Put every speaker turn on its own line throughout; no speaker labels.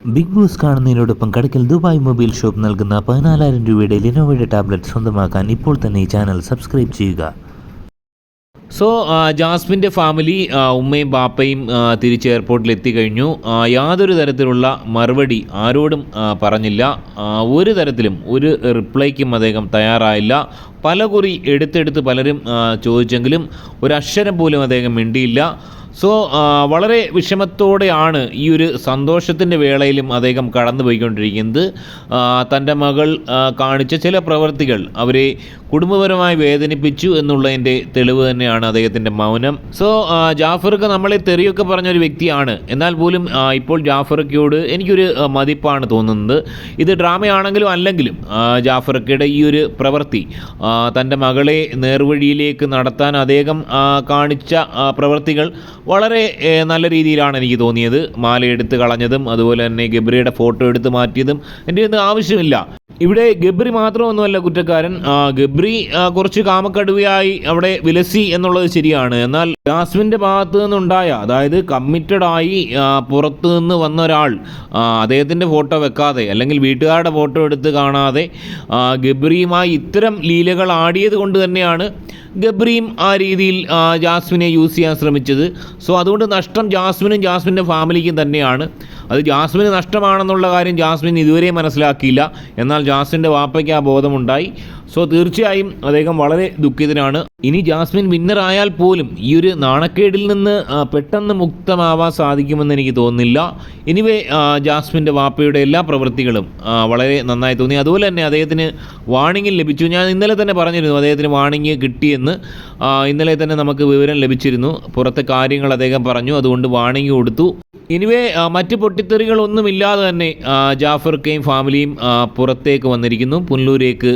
Big Boss കാണുന്നതിനോടൊപ്പം Kadakkal Dubai mobile shop നൽകുന്ന പതിനാലായിരം രൂപയുടെ ലിനോവയുടെ ടാബ്ലറ്റ് സ്വന്തമാക്കാൻ ഇപ്പോൾ തന്നെ ഈ ചാനൽ സബ്സ്ക്രൈബ് ചെയ്യുക.
സോ ജാസ്മിന്റെ ഫാമിലി ഉമ്മയും ബാപ്പയും തിരിച്ച് എയർപോർട്ടിൽ എത്തിക്കഴിഞ്ഞു. യാതൊരു തരത്തിലുള്ള മറുപടി ആരോടും പറഞ്ഞില്ല. ഒരു തരത്തിലും ഒരു റിപ്ലൈക്കും അദ്ദേഹം തയ്യാറായില്ല. പല കുറി എടുത്തെടുത്ത് പലരും ചോദിച്ചെങ്കിലും ഒരക്ഷരം പോലും അദ്ദേഹം മിണ്ടിയില്ല. സോ വളരെ വിഷമത്തോടെയാണ് ഈ ഒരു സന്തോഷത്തിന്റെ വേളയിലും അദ്ദേഹം കടന്നുപോയിക്കൊണ്ടിരിക്കുന്നത്. തന്റെ മകൾ കാണിച്ച ചില പ്രവൃത്തികൾ അവരെ കുടുംബപരമായി വേദനിപ്പിച്ചു എന്നുള്ളതിന്റെ തെളിവ് തന്നെയാണ് അദ്ദേഹത്തിന്റെ മൗനം. സോ ജാഫർക്ക് നമ്മളെ തെറിയൊക്കെ പറഞ്ഞൊരു വ്യക്തിയാണ്. എന്നാൽ പോലും ഇപ്പോൾ ജാഫർക്കയോട് എനിക്കൊരു മതിപ്പാണ് തോന്നുന്നത്. ഇത് ഡ്രാമയാണെങ്കിലും അല്ലെങ്കിലും ജാഫർക്കയുടെ ഈ ഒരു പ്രവൃത്തി തന്റെ മകളെ നേർവഴിയിലേക്ക് നടത്താൻ അദ്ദേഹം കാണിച്ച പ്രവൃത്തികൾ വളരെ നല്ല രീതിയിലാണ് എനിക്ക് തോന്നിയത്. മാല എടുത്ത് കളഞ്ഞതും അതുപോലെ തന്നെ ഗബ്രിയുടെ ഫോട്ടോ എടുത്ത് മാറ്റിയതും എന്റെ ഒന്നും ആവശ്യമില്ല. ഇവിടെ ഗബ്രി മാത്രമൊന്നുമല്ല കുറ്റക്കാരൻ. ഗബ്രി കുറച്ച് കാമക്കടുവയായി അവിടെ വിലസി എന്നുള്ളത് ശരിയാണ്. എന്നാൽ ജാസ്മിന്റെ ഭാഗത്ത് നിന്നുണ്ടായ അതായത് കമ്മിറ്റഡ് ആയി പുറത്തു നിന്ന് വന്ന ഒരാൾ അദ്ദേഹത്തിന്റെ ഫോട്ടോ വെക്കാതെ അല്ലെങ്കിൽ വീട്ടുകാരുടെ ഫോട്ടോ എടുത്ത് കാണാതെ ഗബ്രിയുമായി ഇത്തരം ലീലകൾ ആടിയത് കൊണ്ട് തന്നെയാണ് ഗബ്രിയും ആ രീതിയിൽ ജാസ്മിനെ യൂസ് ചെയ്യാൻ ശ്രമിച്ചത്. സോ അതുകൊണ്ട് നഷ്ടം ജാസ്മിനും ജാസ്മിന്റെ ഫാമിലിക്കും തന്നെയാണ്. അത് ജാസ്മിന് നഷ്ടമാണെന്നുള്ള കാര്യം ജാസ്മിൻ ഇതുവരെ മനസ്സിലാക്കിയില്ല. എന്നാൽ ജാസ്മിന്റെ വാപ്പയ്ക്ക് ആ ബോധമുണ്ടായി. സോ തീർച്ചയായും അദ്ദേഹം വളരെ ദുഃഖിതനാണ്. ഇനി ജാസ്മിൻ വിന്നറായാൽ പോലും ഈ ഒരു നാണക്കേടിൽ നിന്ന് പെട്ടെന്ന് മുക്തമാവാൻ സാധിക്കുമെന്ന് എനിക്ക് തോന്നുന്നില്ല. ഇനിവേ ജാസ്മിന്റെ വാപ്പയുടെ എല്ലാ പ്രവൃത്തികളും വളരെ നന്നായി തോന്നി. അതുപോലെ തന്നെ അദ്ദേഹത്തിന് വാണിംഗ് ലഭിച്ചു. ഞാൻ ഇന്നലെ തന്നെ പറഞ്ഞിരുന്നു അദ്ദേഹത്തിന് വാണിംഗ് കിട്ടിയെന്ന്. ഇന്നലെ തന്നെ നമുക്ക് വിവരം ലഭിച്ചിരുന്നു. പുറത്തെ കാര്യങ്ങൾ അദ്ദേഹം പറഞ്ഞു. അതുകൊണ്ട് വാണിംഗ് കൊടുത്തു. എനിവേ മറ്റ് പൊട്ടിത്തെറികളൊന്നുമില്ലാതെ തന്നെ ജാഫർ ജാഫർക്കയും ഫാമിലിയും പുറത്തേക്ക് വന്നിരിക്കുന്നു. പുനലൂരേക്ക്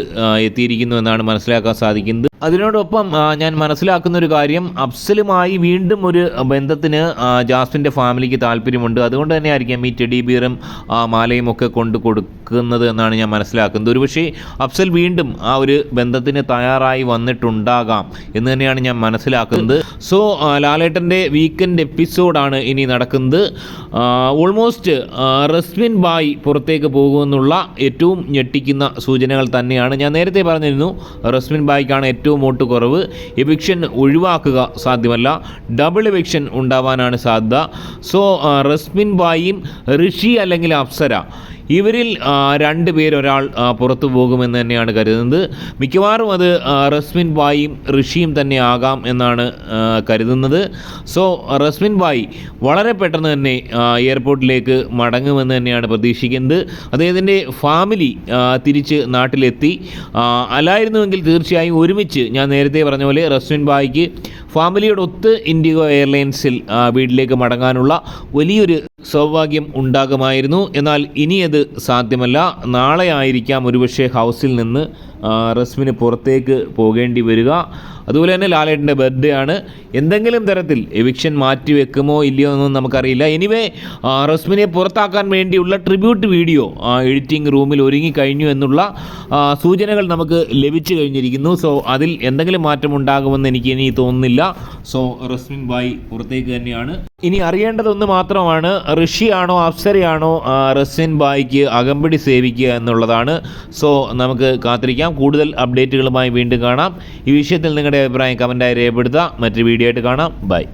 എത്തിയിരിക്കുന്നു എന്നാണ് മനസ്സിലാക്കാൻ സാധിക്കുന്നത്. അതിനോടൊപ്പം ഞാൻ മനസ്സിലാക്കുന്ന ഒരു കാര്യം അഫ്സലുമായി വീണ്ടും ഒരു ബന്ധത്തിന് ജാസ്മിന്റെ ഫാമിലിക്ക് താല്പര്യമുണ്ട്. അതുകൊണ്ട് തന്നെ ആയിരിക്കാം ഈ ടെഡി ബിയറും മാലയും ഒക്കെ കൊണ്ട് കൊടുക്കുന്നത് എന്നാണ് ഞാൻ മനസ്സിലാക്കുന്നത്. ഒരുപക്ഷേ അഫ്സൽ വീണ്ടും ആ ഒരു ബന്ധത്തിന് തയ്യാറായി വന്നിട്ടുണ്ടാകാം എന്ന് തന്നെയാണ് ഞാൻ മനസ്സിലാക്കുന്നത്. സോ ലാലേട്ടന്റെ വീക്കെൻഡ് എപ്പിസോഡാണ് ഇനി നടക്കുന്നത്. ഓൾമോസ്റ്റ് റസ്മിൻ ബായ് പുറത്തേക്ക് പോകുമെന്നുള്ള ഏറ്റവും ഞെട്ടിക്കുന്ന സൂചനകൾ തന്നെയാണ്. ഞാൻ നേരത്തെ പറഞ്ഞിരുന്നു റസ്മിൻ ബായിക്കാണ് ഏറ്റവും വോട്ട് കുറവ് എവിക്ഷൻ ഒഴിവാക്കുക സാധ്യമല്ല. ഡബിൾ എവിക്ഷൻ ഉണ്ടാവാനാണ് സാധ്യത. സോ റസ്മിൻ ബായിയും ഋഷി അല്ലെങ്കിൽ അപ്സര ഇവരിൽ രണ്ട് പേരൊരാൾ പുറത്തു പോകുമെന്ന് തന്നെയാണ് കരുതുന്നത്. മിക്കവാറും അത് റസ്മിൻ ബായും ഋഷിയും തന്നെ ആകാം എന്നാണ് കരുതുന്നത്. സോ റസ്മിൻ ബായി വളരെ പെട്ടെന്ന് തന്നെ എയർപോർട്ടിലേക്ക് മടങ്ങുമെന്ന് തന്നെയാണ് പ്രതീക്ഷിക്കുന്നത്. അദ്ദേഹത്തിന്റെ ഫാമിലി തിരിച്ച് നാട്ടിലെത്തി. അല്ലായിരുന്നുവെങ്കിൽ തീർച്ചയായും ഒരുമിച്ച് ഞാൻ നേരത്തെ പറഞ്ഞ പോലെ റസ്മിൻ ബായിക്ക് ഫാമിലിയോടൊത്ത് ഇൻഡിഗോ എയർലൈൻസിൽ വീട്ടിലേക്ക് മടങ്ങാനുള്ള വലിയൊരു സൗഭാഗ്യം ഉണ്ടാകുമായിരുന്നു. എന്നാൽ ഇനി അത് സാധ്യമല്ല. നാളെ ആയിരിക്കാം ഒരുപക്ഷെ ഹൗസിൽ നിന്ന് റസ്മിന് പുറത്തേക്ക് പോകേണ്ടി വരിക. അതുപോലെ തന്നെ ലാലേട്ടന്റെ ബർത്ത്ഡേ ആണ്. എന്തെങ്കിലും തരത്തിൽ എവിക്ഷൻ മാറ്റി വെക്കുമോ ഇല്ലയോ എന്നൊന്നും നമുക്കറിയില്ല. എനിവേ റസ്മിനെ പുറത്താക്കാൻ വേണ്ടിയുള്ള ട്രിബ്യൂട്ട് വീഡിയോ എഡിറ്റിംഗ് റൂമിൽ ഒരുങ്ങി കഴിഞ്ഞു എന്നുള്ള സൂചനകൾ നമുക്ക് ലഭിച്ചു കഴിഞ്ഞിരിക്കുന്നു. സോ അതിൽ എന്തെങ്കിലും മാറ്റം ഉണ്ടാകുമെന്ന് എനിക്ക് ഇനി തോന്നുന്നില്ല. സോ റസ്മിൻ ബായ് പുറത്തേക്ക് തന്നെയാണ്. ഇനി അറിയേണ്ടതൊന്ന് മാത്രമാണ് ഋഷിയാണോ അപ്സരയാണോ റസ്യൻ ബായിക്ക് അകമ്പടി സേവിക്കുക എന്നുള്ളതാണ്. സോ നമുക്ക് കാത്തിരിക്കാം. കൂടുതൽ അപ്ഡേറ്റുകളുമായി വീണ്ടും കാണാം. ഈ വിഷയത്തിൽ നിങ്ങളുടെ അഭിപ്രായം കമന്റായി രേഖപ്പെടുത്തുക. മറ്റൊരു വീഡിയോ ആയിട്ട് കാണാം. ബൈ